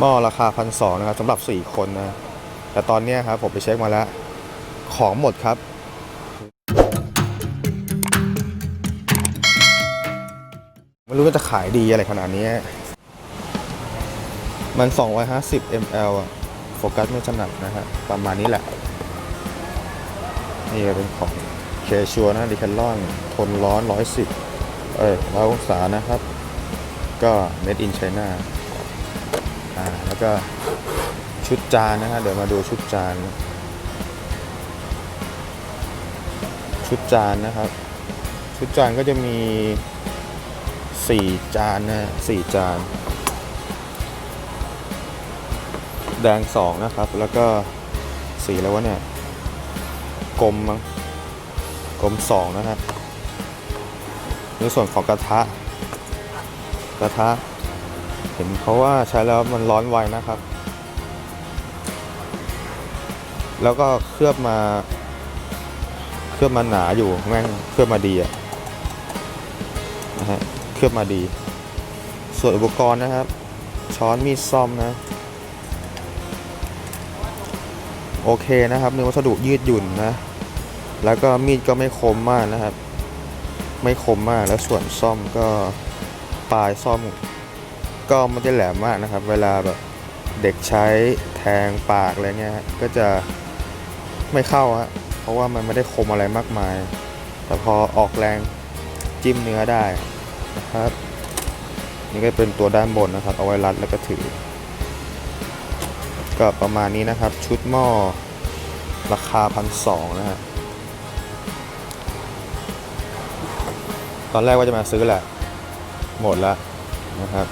หม้อราคาพันสองนะครับสำหรับ 4 คนนะ แต่ตอนนี้ครับผมไปเช็คมาแล้ว ของหมดครับ ไม่รู้ว่าจะขายดีอะไรขนาดนี้ มัน 250 ml อะโฟกัสไม่ถนัดนะฮะประมาณนี้แหละ นี่เป็นของเคชัวนะดิคันลอนทนร้อน 110 เอ้ยร้อยองศานะครับ ก็ made in China อ่า แล้วก็ชุดจานนะฮะเดี๋ยวมาดูชุดจาน ชุดจานนะครับ ชุดจานก็จะมีสี่จานนะสี่จาน แดงสองนะครับ แล้วก็สีแล้ววะเนี่ยกลมมั้งกลมสองนะฮะในส่วนของกระทะกระทะ เห็นเขาว่าใช้แล้วมันร้อนไวนะครับ แล้วก็เคลือบมา เคลือบมาหนาอยู่แม่งเคลือบมาดีอะนะฮะเคลือบมาดี ส่วนอุปกรณ์นะครับ ช้อนมีดซ่อมนะ โอเคนะครับเนื้อวัสดุยืดหยุ่นนะ แล้วก็มีดก็ไม่คมมากนะครับ ไม่คมมากแล้วส่วนซ่อมก็ปลายซ่อม ก็ไม่ได้แหลมมากนะครับ เวลาแบบเด็กใช้แทงปากอะไรเงี้ยก็จะไม่เข้าฮะเพราะว่ามันไม่ได้คมอะไรมากมาย แต่พอออกแรงจิ้มเนื้อได้นะครับ นี่ก็เป็นตัวด้านบนนะครับ เอาไว้รัดแล้วก็ถือ ก็ประมาณนี้นะครับ ชุดหม้อราคาพันสองนะฮะตอนแรกว่าจะมาซื้อแหละ หมดแล้วนะครับ